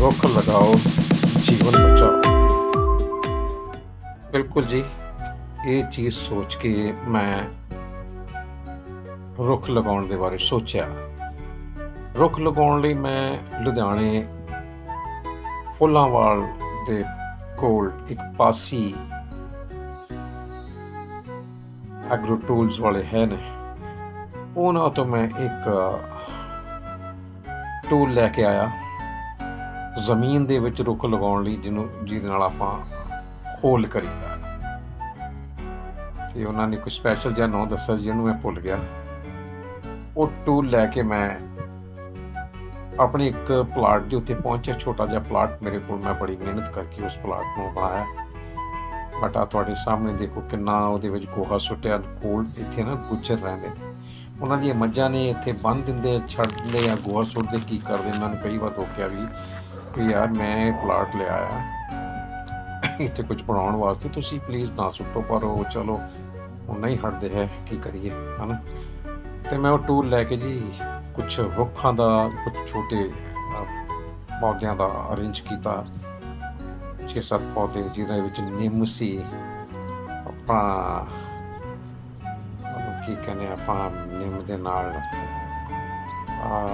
ਰੁੱਖ ਲਗਾਓ, ਜੀਵਨ ਬਚਾਓ। ਬਿਲਕੁਲ ਜੀ, ਇਹ ਚੀਜ਼ ਸੋਚ ਕੇ ਮੈਂ ਰੁੱਖ ਲਗਾਉਣ ਦੇ ਬਾਰੇ ਸੋਚਿਆ। ਰੁੱਖ ਲਗਾਉਣ ਲਈ ਮੈਂ ਲੁਧਿਆਣੇ ਫੁੱਲਾਂਵਾਲ ਦੇ ਕੋਲ ਇੱਕ ਪਾਸੀ ਐਗਰੋ ਟੂਲਸ ਵਾਲੇ ਹੈ ਨੇ। ਉਹਨਾਂ ਤੋਂ ਮੈਂ ਇੱਕ ਟੂਲ ਲੈ ਕੇ ਆਇਆ। ਜ਼ਮੀਨ ਦੇ ਵਿੱਚ ਰੁੱਖ ਲਗਾਉਣ ਲਈ ਜਿਹਨੂੰ ਜਿਹਦੇ ਨਾਲ ਆਪਾਂ ਹੋਲ ਕਰੀਦਾ ਤੇ ਉਹਨਾਂ ਨੇ ਕੋਈ ਸਪੈਸ਼ਲ ਜਿਹਾ ਨਾਮ ਦੱਸਿਆ ਜਿਹਨੂੰ ਮੈਂ ਭੁੱਲ ਗਿਆ। ਉਹ ਟੂਲ ਲੈ ਕੇ ਮੈਂ ਆਪਣੇ ਇੱਕ ਪਲਾਟ ਦੇ ਉੱਤੇ ਪਹੁੰਚਿਆ। ਛੋਟਾ ਜਿਹਾ ਪਲਾਟ ਮੇਰੇ ਕੋਲ ਮੈਂ ਬੜੀ ਮਿਹਨਤ ਕਰਕੇ ਉਸ ਪਲਾਟ ਨੂੰ ਬਣਾਇਆ। ਬਟ ਆ ਤੁਹਾਡੇ ਸਾਹਮਣੇ ਦੇਖੋ ਕਿੰਨਾ ਉਹਦੇ ਵਿੱਚ ਗੋਹਾ ਸੁੱਟਿਆ। ਕੋਲ ਇੱਥੇ ਨਾ ਗੁੱਜਰ ਰਹਿੰਦੇ ਨੇ। ਉਹਨਾਂ ਦੀਆਂ ਮੱਝਾਂ ਨੇ ਇੱਥੇ ਬੰਨ ਦਿੰਦੇ, ਛੱਡ ਦਿੰਦੇ ਜਾਂ ਗੋਹਾ ਸੁੱਟਦੇ, ਕੀ ਕਰਦੇ ਇਹਨਾਂ ਨੂੰ ਕਈ ਵਾਰ ਰੋਕਿਆ ਵੀ ਕਿ ਯਾਰ ਮੈਂ ਪਲਾਟ ਲਿਆ ਆ। ਇੱਥੇ ਕੁਝ ਬਣਾਉਣ ਵਾਸਤੇ ਤੁਸੀਂ ਪਲੀਜ਼ ਨਾ ਸੁੱਟੋ, ਪਰ ਉਹ ਚਲੋ ਉਹ ਨਹੀਂ ਹਟਦੇ ਹੈ, ਕੀ ਕਰੀਏ, ਹਨਾ? ਤੇ ਮੈਂ ਉਹ ਟੂਲ ਲੈ ਕੇ ਜੀ ਕੁਝ ਰੁੱਖਾਂ ਦਾ ਕੁਝ ਛੋਟੇ ਪੌਦਿਆਂ ਦਾ ਅਰੇਂਜ ਕੀਤਾ। ਛੇ ਸੱਤ ਪੌਦੇ ਜਿਹਦੇ ਵਿੱਚ ਨਿੰਮ ਸੀ। ਆਪਾਂ ਕੀ ਕਹਿੰਦੇ ਆਪਾਂ, ਨਿੰਮ ਦੇ ਨਾਲ ਆ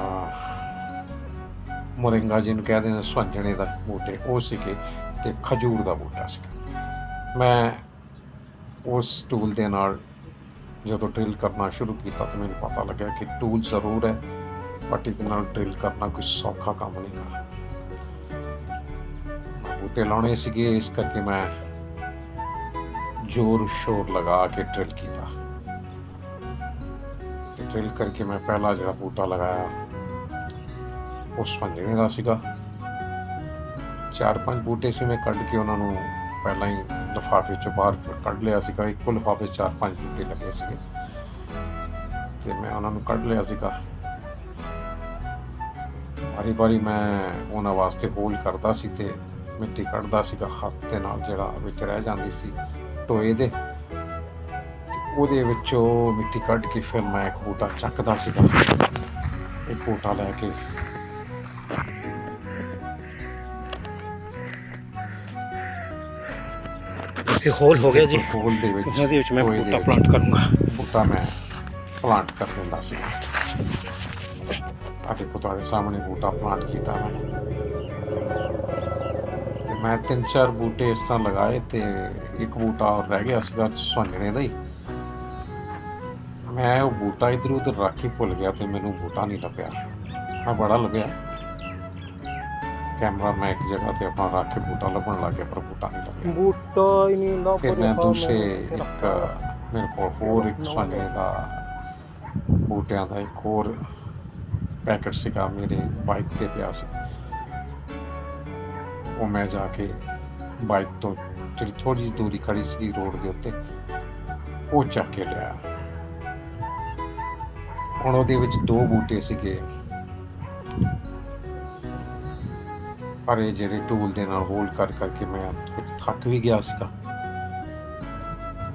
ਮੋਰਿੰਗਾ ਜਿਹਨੂੰ ਕਹਿੰਦੇ ਨੇ ਸੁਹੰਜਣੇ ਦਾ ਬੂਟੇ, ਉਹ ਸੀਗੇ ਤੇ ਖਜੂਰ ਦਾ ਬੂਟਾ ਸੀ ਮੈਂ ਉਸ ਟੂਲ ਦੇ ਨਾਲ ਜਦੋਂ ਡਰਿਲ ਕਰਨਾ ਸ਼ੁਰੂ ਕੀਤਾ ਤਾਂ ਮੈਨੂੰ ਪਤਾ ਲੱਗਿਆ ਕਿ ਟੂਲ ਜ਼ਰੂਰ ਹੈ ਬਟ ਇਹਦੇ ਨਾਲ ਡਰਿਲ ਕਰਨਾ ਕੋਈ ਸੌਖਾ ਕੰਮ ਨਹੀਂ ਹੈ। ਬੂਟੇ ਲਾਉਣੇ ਸੀਗੇ, ਇਸ ਕਰਕੇ ਮੈਂ ਜ਼ੋਰ ਸ਼ੋਰ ਲਗਾ ਕੇ ਡਰਿਲ ਕੀਤਾ। ਤੇ ਡਰਿਲ ਕਰਕੇ ਮੈਂ ਪਹਿਲਾ ਜਿਹੜਾ ਬੂਟਾ ਲਗਾਇਆ ਉਹ ਸੰਜਣੇ ਦਾ ਸੀਗਾ। ਚਾਰ ਪੰਜ ਬੂਟੇ ਸੀ ਮੈਂ ਕੱਢ ਕੇ ਉਹਨਾਂ ਨੂੰ ਪਹਿਲਾਂ ਹੀ ਲਿਫਾਫੇ ਚੋਂ ਬਾਹਰ ਕੱਢ ਲਿਆ ਸੀਗਾ। ਇੱਕੋ ਲਿਫਾਫੇ ਚਾਰ ਪੰਜ ਬੂਟੇ ਲੱਗੇ ਸੀਗੇ। ਤੇ ਮੈਂ ਉਹਨਾਂ ਨੂੰ ਕੱਢ ਲਿਆ ਸੀਗਾ। ਵਾਰੀ ਵਾਰੀ ਮੈਂ ਉਹਨਾਂ ਵਾਸਤੇ ਹੋਲ ਕਰਦਾ ਸੀ ਤੇ ਮਿੱਟੀ ਕੱਢਦਾ ਸੀਗਾ। ਹੱਥ ਦੇ ਨਾਲ ਜਿਹੜਾ ਵਿੱਚ ਰਹਿ ਜਾਂਦੀ ਸੀ ਟੋਏ ਦੇ। ਉਹਦੇ ਵਿੱਚੋਂ ਮਿੱਟੀ ਕੱਢ ਕੇ ਫਿਰ ਮੈਂ ਇੱਕ ਬੂਟਾ ਚੱਕਦਾ ਸੀਗਾ। ਇੱਕ ਬੂਟਾ ਲੈ ਕੇ ਇਹ ਹੋਲ ਹੋ ਗਿਆ ਜੀ। ਹੋਲ ਦੇ ਵਿੱਚ ਇਹਨਾਂ ਦੇ ਵਿੱਚ ਮੈਂ ਬੂਟਾ ਪਲਾਂਟ ਕਰੂੰਗਾ। ਬੂਟਾ ਮੈਂ ਪਲਾਂਟ ਕਰ ਦਿੰਦਾ ਸੀ। ਆ ਦੇਖੋ ਤੁਹਾਡੇ ਸਾਹਮਣੇ ਬੂਟਾ ਪਲਾਂਟ ਕੀਤਾ ਮੈਂ ਮੈਂ ਤਿੰਨ ਚਾਰ ਬੂਟੇ ਇਸ ਤਰ੍ਹਾਂ ਲਗਾਏ ਤੇ ਇੱਕ ਬੂਟਾ ਹੋਰ ਰਹਿ ਗਿਆ ਸੀਗਾ ਸੁਹਾਨਣੇ ਦਾ ਹੀ। ਮੈਂ ਉਹ ਬੂਟਾ ਇਧਰ ਉਧਰ ਰੱਖ ਕੇ ਭੁੱਲ ਗਿਆ ਤੇ ਮੈਨੂੰ ਬੂਟਾ ਨਹੀਂ ਲੱਭਿਆ। ਮੈਂ ਬੜਾ ਲੱਭਿਆ। ਕੈਮਰਾ ਮੈਂ ਇੱਕ ਜਗ੍ਹਾ ਤੇ ਆਪਣਾ ਰੱਖ ਕੇ ਬੂਟਾ ਲੱਭਣ ਲੱਗ ਗਿਆ ਪਰ ਬੂਟਾ ਨਹੀਂ ਲੱਭਿਆ। ਬੂਟਾ ਹੀ ਨਹੀਂ ਨਾ ਫਿਰ ਮੈਂ ਦੂਸਰੇ ਇੱਕ ਮੇਰੇ ਕੋਲ ਹੋਰ ਇੱਕ ਸਾਨੇ ਦਾ ਬੂਟਿਆਂ ਦਾ ਇੱਕ ਹੋਰ ਪੈਕਟ ਸੀਗਾ ਮੇਰੇ ਬਾਈਕ ਤੇ ਪਿਆ ਸੀ। ਉਹ ਮੈਂ ਜਾ ਕੇ ਬਾਈਕ ਤੋਂ ਜਿਹੜੀ ਥੋੜੀ ਜਿਹੀ ਦੂਰੀ ਖੜੀ ਸੀ ਰੋਡ ਦੇ ਉੱਤੇ ਉਹ ਚੱਕ ਕੇ ਲਿਆ। ਹੁਣ ਉਹਦੇ ਵਿੱਚ ਦੋ ਬੂਟੇ ਸੀਗੇ। ਪਰ ਇਹ ਜਿਹੜੇ ਟੂਲ ਦੇ ਨਾਲ ਹੋਲਡ ਕਰ ਕਰਕੇ ਮੈਂ ਥੱਕ ਵੀ ਗਿਆ ਸੀਗਾ।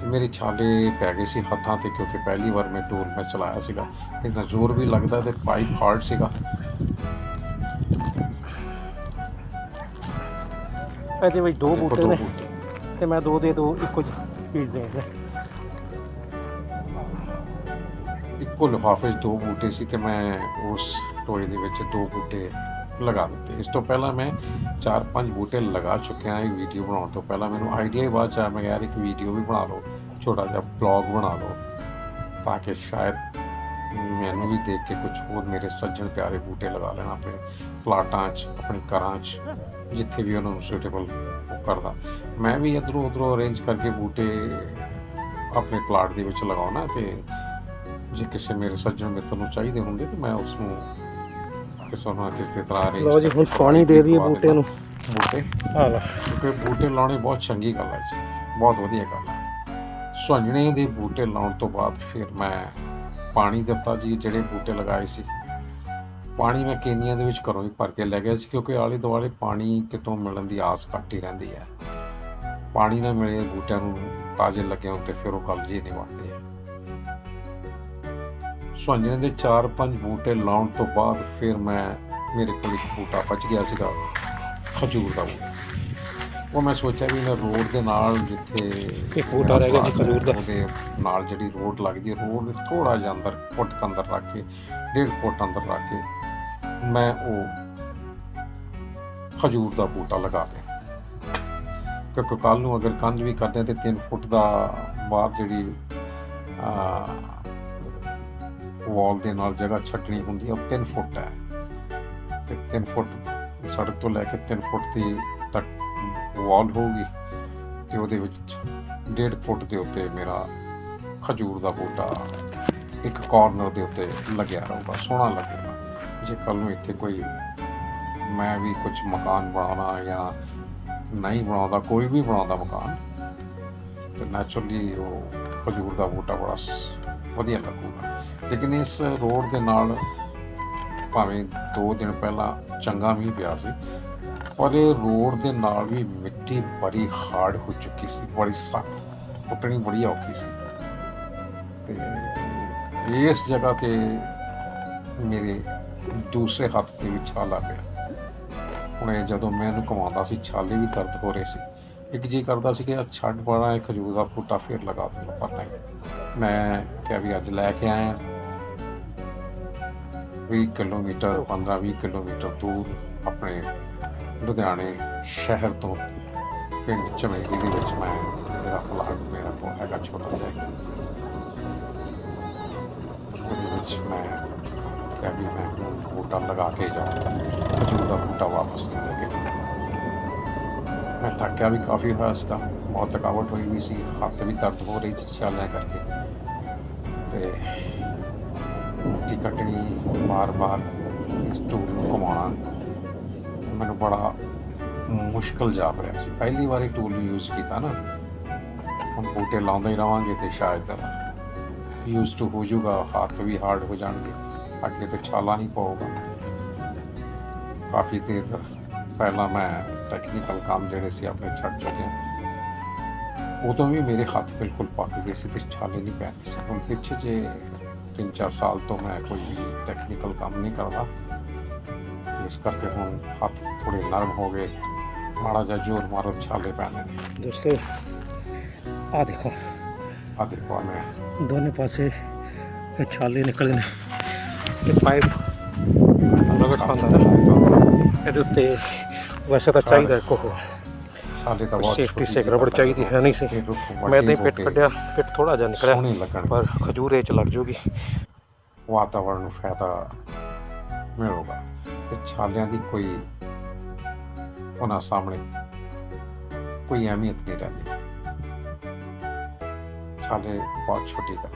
ਤੇ ਮੇਰੇ ਛਾਲੇ ਪੈ ਗਏ ਸੀ ਹੱਥਾਂ ਤੇ ਕਿਉਂਕਿ ਪਹਿਲੀ ਵਾਰ ਮੈਂ ਟੂਲ ਮੈਂ ਚਲਾਇਆ ਸੀਗਾ। ਇਹਦਾ ਜ਼ੋਰ ਵੀ ਲੱਗਦਾ ਤੇ ਪਾਈਪ ਹਾਰਡ ਸੀਗਾ। ਇਹਦੇ ਵਿੱਚ ਦੋ ਬੂਟੇ ਨੇ ਤੇ ਮੈਂ ਦੋ ਦੇ ਦੋ ਇੱਕੋ ਜਿਹੇ ਪੀਸ ਦੇਂਗੇ ਇੱਕੋ ਲਿਫਾਫੇ 'ਚ ਦੋ ਬੂਟੇ ਸੀ ਤੇ ਮੈਂ ਉਸ ਟੋਏ ਦੇ ਵਿੱਚ ਦੋ ਬੂਟੇ ਲਗਾ ਦਿੱਤੇ। ਇਸ ਤੋਂ ਪਹਿਲਾਂ ਮੈਂ ਚਾਰ ਪੰਜ ਬੂਟੇ ਲਗਾ ਚੁੱਕਿਆ ਇਹ ਵੀਡੀਓ ਬਣਾਉਣ ਤੋਂ ਪਹਿਲਾਂ। ਮੈਨੂੰ ਆਈਡੀਆ ਹੀ ਬਾਅਦ ਚ ਆਇਆ, ਮੈਂ ਕਿਹਾ ਯਾਰ ਇੱਕ ਵੀਡੀਓ ਵੀ ਬਣਾ ਲਓ, ਛੋਟਾ ਜਿਹਾ ਬਲੌਗ ਬਣਾ ਲਓ, ਤਾਂ ਕਿ ਸ਼ਾਇਦ ਮੈਨੂੰ ਵੀ ਦੇਖ ਕੇ ਕੁਝ ਹੋਰ ਮੇਰੇ ਸੱਜਣ ਪਿਆਰੇ ਬੂਟੇ ਲਗਾ ਲੈਣ ਆਪਣੇ ਪਲਾਟਾਂ 'ਚ, ਆਪਣੇ ਘਰਾਂ 'ਚ, ਜਿੱਥੇ ਵੀ ਉਹਨਾਂ ਨੂੰ ਸੂਟੇਬਲ ਕਰਦਾ। ਮੈਂ ਵੀ ਇਧਰੋਂ ਉਧਰੋਂ ਅਰੇਂਜ ਕਰਕੇ ਬੂਟੇ ਆਪਣੇ ਪਲਾਟ ਦੇ ਵਿੱਚ ਲਗਾਉਣਾ ਤੇ ਜੇ ਕਿਸੇ ਮੇਰੇ ਸੱਜਣ ਮਿੱਤਰ ਨੂੰ ਚਾਹੀਦੇ ਹੁੰਦੇ ਤੇ ਮੈਂ ਉਸ ਨੂੰ ਕਿਸੇ ਨਾ ਕਿਸੇ ਤਰ੍ਹਾਂ ਅਰੇਂਜ ਲਓ ਜੀ ਹੁਣ ਪਾਣੀ ਦੇ ਦਈਏ ਬੂਟੇ ਨੂੰ। ਬੂਟੇ? ਆ ਲਓ ਕਿਉਂਕਿ ਬੂਟੇ ਲਾਉਣੇ ਬਹੁਤ ਚੰਗੀ ਗੱਲ ਹੈ ਜੀ। ਬਹੁਤ ਵਧੀਆ ਗੱਲ ਹੈ ਸੁਹੰਜਣੇ ਦੇ ਬੂਟੇ ਲਾਉਣ ਤੋਂ ਬਾਅਦ ਫਿਰ ਮੈਂ ਪਾਣੀ ਦਿੱਤਾ ਜੀ ਜਿਹੜੇ ਬੂਟੇ ਲਗਾਏ ਸੀ। ਪਾਣੀ ਮੈਂ ਕੇਨੀਆਂ ਦੇ ਵਿੱਚ ਘਰੋਂ ਹੀ ਭਰ ਕੇ ਲੈ ਗਿਆ ਸੀ ਕਿਉਂਕਿ ਆਲੇ ਦੁਆਲੇ ਪਾਣੀ ਕਿਤੋਂ ਮਿਲਣ ਦੀ ਆਸ ਘੱਟ ਹੀ ਰਹਿੰਦੀ ਹੈ ਪਾਣੀ ਨਾ ਮਿਲੇ ਬੂਟਿਆਂ ਨੂੰ ਤਾਜ਼ੇ ਲੱਗੇ ਤੇ ਫਿਰ ਉਹ ਗੱਲ ਜੀ ਨਹੀਂ ਬਣਦੀ। ਸੁਹੰਜਣੇ ਦੇ 4-5 ਬੂਟੇ ਲਾਉਣ ਤੋਂ ਬਾਅਦ ਫਿਰ ਮੈਂ ਮੇਰੇ ਕੋਲ ਇੱਕ ਬੂਟਾ ਬਚ ਗਿਆ ਸੀਗਾ ਖਜੂਰ ਦਾ ਬੂਟਾ ਉਹ ਮੈਂ ਸੋਚਿਆ ਵੀ ਨਾ ਰੋਡ ਦੇ ਨਾਲ ਜਿੱਥੇ ਇੱਕ ਬੂਟਾ ਰਹਿ ਗਿਆ ਮੇਰਾ ਖਜੂਰ ਦਾ। ਉਹਦੇ ਨਾਲ ਜਿਹੜੀ ਰੋਡ ਲੱਗਦੀ ਹੈ ਰੋਡ ਦੇ ਥੋੜਾ ਜਿਹਾ ਅੰਦਰ ਫੁੱਟ ਅੰਦਰ ਰੱਖ ਕੇ ਡੇਢ ਫੁੱਟ ਅੰਦਰ ਰੱਖ ਕੇ ਮੈਂ ਉਹ ਖਜੂਰ ਦਾ ਬੂਟਾ ਲਗਾ ਦਿਆਂ ਕਿਉਂਕਿ ਕੱਲ ਨੂੰ ਅਗਰ ਕੰਧ ਵੀ ਕਰਦੇ ਤੇ 3 ਫੁੱਟ ਦਾ ਬਾਹਰ ਜਿਹੜੀ ਵਾਲ ਦੇ ਨਾਲ ਜਗ੍ਹਾ ਛੱਡਣੀ ਹੁੰਦੀ ਹੈ, ਉਹ 3 ਫੁੱਟ ਹੈ। ਤੇ 3 ਫੁੱਟ ਸੜਕ ਤੋਂ ਲੈ ਕੇ 3 ਫੁੱਟ ਦੀ ਤੱਕ ਵਾਲ ਹੋਊਗੀ ਤੇ ਉਹਦੇ ਵਿੱਚ 1.5 ਫੁੱਟ ਦੇ ਉੱਤੇ ਮੇਰਾ ਖਜੂਰ ਦਾ ਬੂਟਾ ਇੱਕ ਕਾਰਨਰ ਦੇ ਉੱਤੇ ਲੱਗਿਆ ਰਹੂਗਾ, ਸੋਹਣਾ ਲੱਗੇਗਾ। ਜੇ ਕੱਲ ਨੂੰ ਇੱਥੇ ਕੋਈ ਮੈਂ ਵੀ ਕੁਝ ਮਕਾਨ ਬਣਾਉਣਾ ਜਾਂ ਨਹੀਂ ਬਣਾਉਂਦਾ, ਕੋਈ ਵੀ ਬਣਾਉਂਦਾ ਮਕਾਨ, ਤੇ ਨੈਚੁਰਲੀ ਉਹ ਖਜੂਰ ਦਾ ਬੂਟਾ ਬੜਾ ਵਧੀਆ ਲੱਗੂਗਾ। ਲੇਕਿਨ ਇਸ ਰੋਡ ਦੇ ਨਾਲ ਭਾਵੇਂ 2 ਦਿਨ ਪਹਿਲਾਂ ਚੰਗਾ ਮੀਂਹ ਪਿਆ ਸੀ, ਪਰ ਇਹ ਰੋਡ ਦੇ ਨਾਲ ਵੀ ਮਿੱਟੀ ਬੜੀ ਹਾਰਡ ਹੋ ਚੁੱਕੀ ਸੀ, ਬੜੀ ਸਖਤ ਪੁੱਟਣੀ ਬੜੀ ਔਖੀ ਸੀ। ਤੇ ਇਸ ਜਗ੍ਹਾ ਤੇ ਮੇਰੇ ਦੂਸਰੇ ਹੱਥ ਤੇ ਵੀ ਛਾਲਾ ਪਿਆ ਹੁਣ ਇਹ ਜਦੋਂ ਮੈਂ ਇਹਨੂੰ ਕਮਾਉਂਦਾ ਸੀ, ਛਾਲੇ ਵੀ ਦਰਦ ਹੋ ਰਹੇ ਸੀ। ਇੱਕ ਜੀ ਕਰਦਾ ਸੀ ਕਿ ਯਾਰ ਛੱਡ ਪੜਾ ਇਹ ਖਜੂਰ ਦਾ ਬੂਟਾ ਫੇਰ ਲਗਾ ਦੂੰਗਾ, ਪਰ ਨਹੀਂ। ਮੈਂ ਕਿਹਾ ਵੀ ਅੱਜ ਲੈ ਕੇ ਆਇਆ। 20 ਕਿਲੋਮੀਟਰ 15-20 ਕਿਲੋਮੀਟਰ ਦੂਰ ਆਪਣੇ ਲੁਧਿਆਣੇ ਸ਼ਹਿਰ ਤੋਂ ਪਿੰਡ ਚਮੇਲੀ ਦੇ ਵਿੱਚ ਮੈਂ ਮੇਰਾ ਪਲਾਟ ਮੇਰਾ ਕੋਲ ਹੈਗਾ ਛੋਟਾ ਜਿਹਾ ਉਹਦੇ ਵਿੱਚ ਮੈਂ ਕਿਹਾ ਵੀ ਮੈਂ ਬੂਟਾ ਲਗਾ ਕੇ ਜਾਊਂਗਾ ਖਜੂਰ ਦਾ ਬੂਟਾ ਵਾਪਸ ਨਹੀਂ ਲੈ ਕੇ ਮੈਂ ਥੱਕਿਆ ਵੀ ਕਾਫੀ ਹੋਇਆ ਸੀਗਾ, ਬਹੁਤ ਥਕਾਵਟ ਹੋਈ ਵੀ ਸੀ, ਹੱਥ ਵੀ ਦਰਦ ਹੋ ਰਹੀ ਸੀ ਛਾਲਿਆਂ ਕਰਕੇ। ਤੇ ਮਿੱਟੀ ਕੱਟਣੀ ਵਾਰ ਵਾਰ ਇਸ ਟੂਲ ਨੂੰ ਘੁਮਾਉਣਾ, ਮੈਨੂੰ ਬੜਾ ਮੁਸ਼ਕਲ ਜਾਪ ਰਿਹਾ ਸੀ। ਪਹਿਲੀ ਵਾਰੀ ਟੂਲ ਨੂੰ ਯੂਜ਼ ਕੀਤਾ ਨਾ, ਹੁਣ ਬੂਟੇ ਲਾਉਂਦੇ ਹੀ ਰਵਾਂਗੇ ਤੇ ਸ਼ਾਇਦ ਯੂਜ਼ ਟੂ ਹੋ ਜਾਊਗਾ, ਹੱਥ ਵੀ ਹਾਰਡ ਹੋ ਜਾਣਗੇ, ਅੱਗੇ ਤੇ ਛਾਲਾ ਨਹੀਂ ਪਾਊਗਾ। ਕਾਫੀ ਦੇਰ ਪਹਿਲਾਂ ਮੈਂ ਟੈਕਨੀਕਲ ਕੰਮ ਜਿਹੜੇ ਸੀ ਆਪਣੇ ਛੱਡ ਚੁੱਕਿਆ। ਉਦੋਂ ਵੀ ਮੇਰੇ ਹੱਥ ਬਿਲਕੁਲ ਪੱਕ ਗਏ ਸੀ ਤੇ ਛਾਲੇ ਨਹੀਂ ਪੈਣੇ ਸੀ। ਹੁਣ ਪਿੱਛੇ ਜੇ 3-4 ਸਾਲ ਤੋਂ ਮੈਂ ਕੋਈ ਵੀ ਟੈਕਨੀਕਲ ਕੰਮ ਨਹੀਂ ਕਰਦਾ ਤੇ ਇਸ ਕਰਕੇ ਹੁਣ ਹੱਥ ਥੋੜੇ ਨਰਮ ਹੋ ਗਏ ਮਾੜਾ ਜਿਹਾ ਜ਼ੋਰ ਮਾਰੋ ਛਾਲੇ ਪੈਣੇ ਨੇ ਦੋਸਤੋ ਆ ਦੇਖੋ ਆ ਦੇਖੋ ਆਹ ਮੈਂ ਦੋਨੇ ਪਾਸੇ ਇਹ ਛਾਲੇ ਨਿਕਲੇ ਨੇ ਤੇ ਪਾਈਪ ਰਗੜ ਪਾਉਂਦਾ ਨਾ ਇਹਦੇ ਉੱਤੇ ਵੈਸੇ ਛਾਲੇ ਤਾਂ ਬਹੁਤ ਸੇਫਟੀ ਛੋਟੀ ਸੇਕ ਜਿਹੀ ਰਬੜ ਗੱਲ ਚਾਹੀਦੀ ਹੈ ਨਹੀਂ ਸੀ। ਇਹ ਰੁੱਖ ਮੈਂ ਤਾਂ ਪਿੱਟ ਕੱਢਿਆ ਪਿੱਟ ਥੋੜਾ ਜਿਹਾ ਨਿਕਲਿਆ ਸੋਹਣੇ ਲੱਗਣ ਪਰ ਖਜੂਰੇ ਚ ਲੱਗ ਜੂਗੀ। ਵਾਤਾਵਰਣ ਨੂੰ ਫਾਇਦਾ ਮਿਲੂਗਾ ਤੇ ਛਾਲਿਆਂ ਦੀ ਕੋਈ ਉਹਨਾਂ ਸਾਹਮਣੇ ਕੋਈ ਅਹਿਮੀਅਤ ਨਹੀਂ ਰਹਿੰਦੀ। ਛਾਲੇ ਬਹੁਤ ਛੋਟੀ ਹੈ।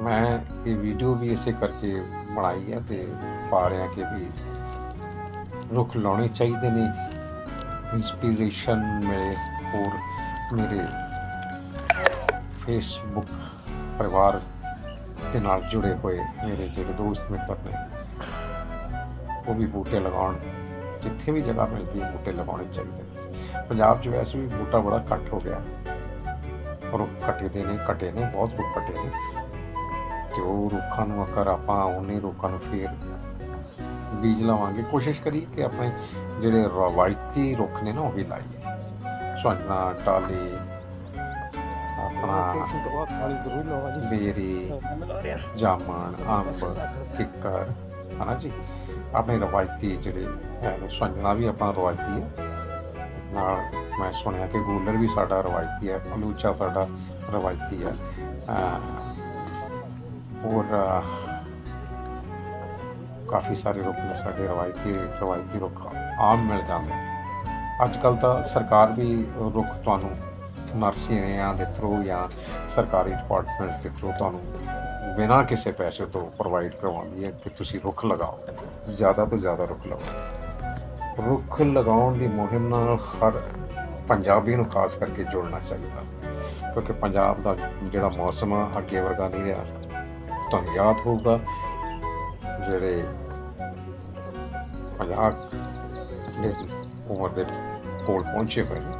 ਮੈਂ ਇਹ ਵੀਡੀਓ ਵੀ ਇਸੇ ਕਰਕੇ ਬਣਾਈ ਹੈ ਤੇ ਪਾ ਰਿਹਾ ਕਿ ਵੀ ਰੁੱਖ ਲਾਉਣੇ ਚਾਹੀਦੇ ਨੇ। ਇਨਸਪੀਰੇਸ਼ਨ ਮਿਲੇ ਹੋਰ ਮੇਰੇ ਫੇਸਬੁੱਕ ਪਰਿਵਾਰ ਦੇ ਨਾਲ ਜੁੜੇ ਹੋਏ ਮੇਰੇ ਜਿਹੜੇ ਦੋਸਤ ਮਿੱਤਰ ਨੇ, ਉਹ ਵੀ ਬੂਟੇ ਲਗਾਉਣ, ਜਿੱਥੇ ਵੀ ਜਗ੍ਹਾ ਮਿਲਦੀ ਹੈ ਬੂਟੇ ਲਗਾਉਣੇ ਚਾਹੀਦੇ ਨੇ। ਪੰਜਾਬ 'ਚ ਵੈਸੇ ਵੀ ਬੂਟਾ ਬੜਾ ਘੱਟ ਹੋ ਗਿਆ। ਰੁੱਖ ਕੱਟੇ ਦੇ ਨੇ ਕੱਟੇ ਨੇ, ਬਹੁਤ ਰੁੱਖ ਕੱਟੇ ਨੇ। ਤੇ ਉਹ ਰੁੱਖਾਂ ਨੂੰ ਅਗਰ ਆਪਾਂ ਉਹਨੇ ਰੁੱਖਾਂ ਨੂੰ ਫੇਰ ਬੀਜ ਲਾਵਾਂਗੇ। ਕੋਸ਼ਿਸ਼ ਕਰੀ ਕਿ ਆਪਣੇ ਜਿਹੜੇ ਰਵਾਇਤੀ ਰੁੱਖ ਨੇ ਨਾ, ਉਹ ਵੀ ਲਾਈਏ। ਸੁਹਾਣਾ ਟਾਲੀ ਆਪਣਾ ਬੇਰੀ, ਜਾਮਣ, ਅੰਬ ਕਿੱਕਰ ਹਨਾ ਜੀ? ਆਪਣੇ ਰਵਾਇਤੀ ਜਿਹੜੇ ਹੈ ਨੇ ਵੀ ਆਪਣਾ ਰਵਾਇਤੀ ਹੈ। ਨਾਲ ਮੈਂ ਸੁਣਿਆ ਕਿ ਗੂਲਰ ਵੀ ਸਾਡਾ ਰਵਾਇਤੀ ਹੈ, ਅਲੂਚਾ ਸਾਡਾ ਰਵਾਇਤੀ ਹੈ। ਅਹ ਹੋਰ ਕਾਫੀ ਸਾਰੇ ਰੁੱਖ ਨੇ ਸਾਡੇ ਰਵਾਇਤੀ ਰਵਾਇਤੀ ਰੁੱਖ ਆਮ ਮਿਲ ਜਾਂਦੇ ਅੱਜ ਕੱਲ ਤਾਂ ਸਰਕਾਰ ਵੀ ਰੁੱਖ ਤੁਹਾਨੂੰ ਨਰਸਰੀਆਂ ਦੇ ਥਰੂ ਜਾਂ ਸਰਕਾਰੀ ਡਿਪਾਰਟਮੈਂਟਸ ਦੇ ਥਰੂ ਤੁਹਾਨੂੰ ਬਿਨਾਂ ਕਿਸੇ ਪੈਸੇ ਤੋਂ ਪ੍ਰੋਵਾਈਡ ਕਰਵਾਉਂਦੀ ਹੈ ਕਿ ਤੁਸੀਂ ਰੁੱਖ ਲਗਾਓ। ਜ਼ਿਆਦਾ ਤੋਂ ਜ਼ਿਆਦਾ ਰੁੱਖ ਲਗਾਓ। ਰੁੱਖ ਲਗਾਉਣ ਦੀ ਮੁਹਿੰਮ ਨਾਲ ਹਰ ਪੰਜਾਬੀ ਨੂੰ ਖਾਸ ਕਰਕੇ ਜੋੜਨਾ ਚਾਹੀਦਾ। ਕਿਉਂਕਿ ਪੰਜਾਬ ਦਾ ਜਿਹੜਾ ਮੌਸਮ ਆ, ਅੱਗੇ ਵਰਗਾ ਨਹੀਂ ਰਿਹਾ। ਤੁਹਾਨੂੰ ਯਾਦ ਹੋਊਗਾ ਜਿਹੜੇ ਪੰਜਾਹ ਦੇ ਉਮਰ ਦੇ ਕੋਲ ਪਹੁੰਚੇ ਹੋਏ ਨੇ।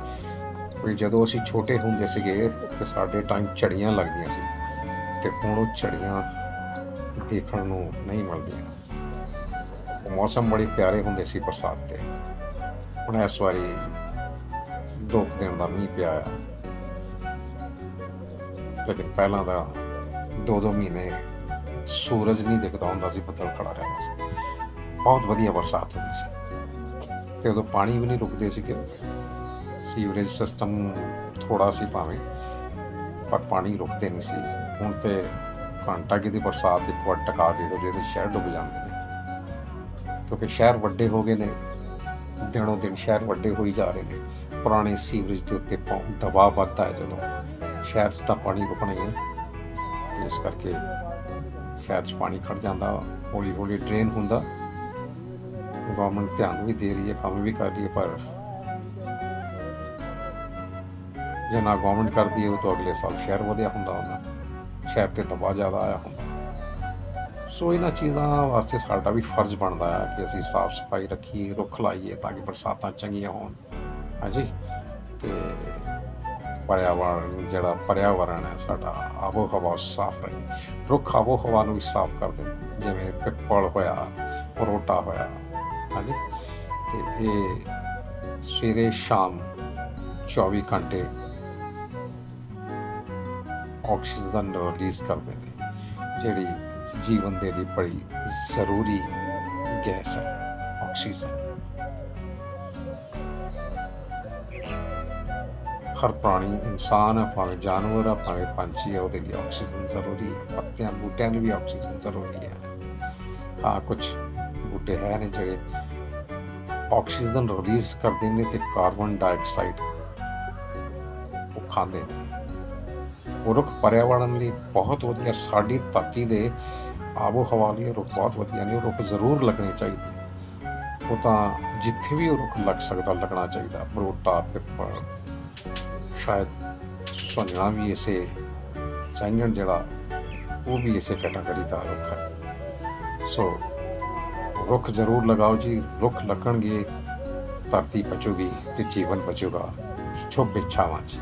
ਵੀ ਜਦੋਂ ਅਸੀਂ ਛੋਟੇ ਹੁੰਦੇ ਸੀਗੇ ਤੇ ਸਾਡੇ ਟਾਈਮ ਝੜੀਆਂ ਲੱਗਦੀਆਂ ਸੀ ਤੇ ਹੁਣ ਉਹ ਝੜੀਆਂ ਦੇਖਣ ਨੂੰ ਨਹੀਂ ਮਿਲਦੀਆਂ। ਮੌਸਮ ਬੜੇ ਪਿਆਰੇ ਹੁੰਦੇ ਸੀ ਬਰਸਾਤ 'ਤੇ ਹੁਣ ਇਸ ਵਾਰੀ ਦੋ ਦਿਨ ਦਾ ਮੀਂਹ ਪਿਆ ਆ। ਲੇਕਿਨ ਪਹਿਲਾਂ ਦਾ ਦੋ ਦੋ ਮਹੀਨੇ ਸੂਰਜ ਨਹੀਂ ਦਿਖਦਾ ਹੁੰਦਾ ਸੀ ਬੱਦਲ ਖੜਾ ਰਹਿੰਦਾ ਸੀ। ਬਹੁਤ ਵਧੀਆ ਬਰਸਾਤ ਹੁੰਦੀ ਸੀ। ਤੇ ਉਦੋਂ ਪਾਣੀ ਵੀ ਨਹੀਂ ਰੁਕਦੇ ਸੀਗੇ। ਸੀਵਰੇਜ ਸਿਸਟਮ ਥੋੜਾ ਸੀ ਭਾਵੇਂ, ਪਰ ਪਾਣੀ ਰੁਕਦੇ ਨਹੀਂ ਸੀ। ਹੁਣ ਤੇ ਘੰਟਾ ਕੀ ਬਰਸਾਤ ਇੱਕ ਵਾਰ ਟਕਾ ਦੇ ਦੋ ਜਿਹਦੇ ਸ਼ਹਿਰ ਡੁੱਬ ਜਾਂਦੇ ਨੇ। ਕਿਉਂਕਿ ਸ਼ਹਿਰ ਵੱਡੇ ਹੋ ਗਏ ਨੇ, ਦਿਨੋਂ ਦਿਨ ਸ਼ਹਿਰ ਵੱਡੇ ਹੋਈ ਜਾ ਰਹੇ ਨੇ। ਪੁਰਾਣੇ ਸੀਵਰੇਜ ਦੇ ਉੱਤੇ ਪੌ- ਦਬਾਅ ਵੱਧਦਾ ਹੈ ਜਦੋਂ। ਸ਼ਹਿਰ 'ਚ ਤਾਂ ਪਾਣੀ ਰੁਕਣਾ ਹੀ ਹੈ। ਇਸ ਕਰਕੇ ਸ਼ਹਿਰ 'ਚ ਪਾਣੀ ਖੜ ਜਾਂਦਾ, ਹੌਲੀ ਹੌਲੀ ਡਰੇਨ ਹੁੰਦਾ। ਗਵਰਨਮੈਂਟ ਧਿਆਨ ਵੀ ਦੇ ਰਹੀ ਹੈ, ਕੰਮ ਵੀ ਕਰ ਰਹੀ ਹੈ, ਪਰ ਜੇ ਨਾ ਗਵਰਨਮੈਂਟ ਕਰਦੀ ਹੈ, ਉਹ ਤਾਂ ਅਗਲੇ ਸਾਲ ਸ਼ਹਿਰ ਵਧਿਆ ਹੁੰਦਾ ਹੁੰਦਾ ਸ਼ਹਿਰ ਤੇ ਦਬਾਅ ਜ਼ਿਆਦਾ ਆਇਆ ਹੁੰਦਾ। ਸੋ ਇਹਨਾਂ ਚੀਜ਼ਾਂ ਵਾਸਤੇ ਸਾਡਾ ਵੀ ਫਰਜ਼ ਬਣਦਾ ਹੈ ਕਿ ਅਸੀਂ ਸਾਫ਼ ਸਫ਼ਾਈ ਰੱਖੀਏ, ਰੁੱਖ ਲਾਈਏ ਤਾਂ ਕਿ ਬਰਸਾਤਾਂ ਚੰਗੀਆਂ ਹੋਣ। ਹਾਂਜੀ? ਤੇ ਪਰਿਆਵਰਣ ਜਿਹੜਾ ਪਰਿਆਵਰਣ ਹੈ, ਸਾਡਾ ਆਬੋ ਹਵਾ ਸਾਫ਼ ਰਹੇ। ਰੁੱਖ ਆਬੋ ਹਵਾ ਨੂੰ ਵੀ ਸਾਫ਼ ਕਰਦੇ ਜਿਵੇਂ ਪਿੱਪਲ ਹੋਇਆ, ਪਰੋਟਾ ਹੋਇਆ, ਹਾਂਜੀ। ਤੇ ਇਹ ਸਵੇਰੇ ਸ਼ਾਮ 24 ਘੰਟੇ ਆਕਸੀਜਨ ਰਿਲੀਜ਼ ਕਰਦੇ ਨੇ ਜਿਹੜੀ ਜੀਵਨ ਦੇ ਲਈ ਬੜੀ ਜ਼ਰੂਰੀ ਗੈਸ ਹੈ, ਆਕਸੀਜਨ। ਹਰ ਪ੍ਰਾਣੀ ਇਨਸਾਨ ਹੈ ਭਾਵੇਂ ਜਾਨਵਰ ਹੈ ਭਾਵੇਂ ਪੰਛੀ ਹੈ ਉਹਦੇ ਲਈ ਆਕਸੀਜਨ ਜ਼ਰੂਰੀ ਹੈ। ਪੱਤਿਆਂ, ਬੂਟਿਆਂ ਲਈ ਵੀ ਆਕਸੀਜਨ ਜ਼ਰੂਰੀ ਹੈ। ਹਾਂ ਕੁਝ ਬੂਟੇ ਹੈ ਨੇ ਜਿਹੜੇ ਆਕਸੀਜਨ ਰਿਲੀਜ਼ ਕਰਦੇ ਨੇ ਤੇ ਕਾਰਬਨ ਡਾਈਆਕਸਾਈਡ ਉਹ ਖਾਂਦੇ ਨੇ। ਰੁੱਖ ਪਰਿਆਵਰਣ ਲਈ ਬਹੁਤ ਵਧੀਆ, ਸਾਡੀ ਧਰਤੀ ਦੇ ਆਬੋ ਹਵਾ ਲਈ ਰੁੱਖ ਬਹੁਤ ਵਧੀਆ ਨੇ ਰੁੱਖ ਜ਼ਰੂਰ ਲੱਗਣੇ ਚਾਹੀਦੇ ਉਹ ਤਾਂ ਜਿੱਥੇ ਵੀ ਉਹ ਰੁੱਖ ਲੱਗ ਸਕਦਾ, ਲੱਗਣਾ ਚਾਹੀਦਾ। ਬਰੋਟਾ ਪਿੱਪਲ ਸ਼ਾਇਦ ਸੁਣਨਾ ਵੀ ਇਸੇ ਸੈਂਜਣ ਜਿਹੜਾ, ਉਹ ਵੀ ਇਸੇ ਕੈਟਾਗਰੀ ਦਾ ਰੁੱਖ ਹੈ। ਸੋ ਰੁੱਖ ਜ਼ਰੂਰ ਲਗਾਓ ਜੀ, ਰੁੱਖ ਲੱਗਣਗੇ, ਧਰਤੀ ਬਚੂਗੀ ਤੇ ਜੀਵਨ ਬਚੂਗਾ ਸ਼ੁਭ ਇੱਛਾਵਾਂ ਜੀ।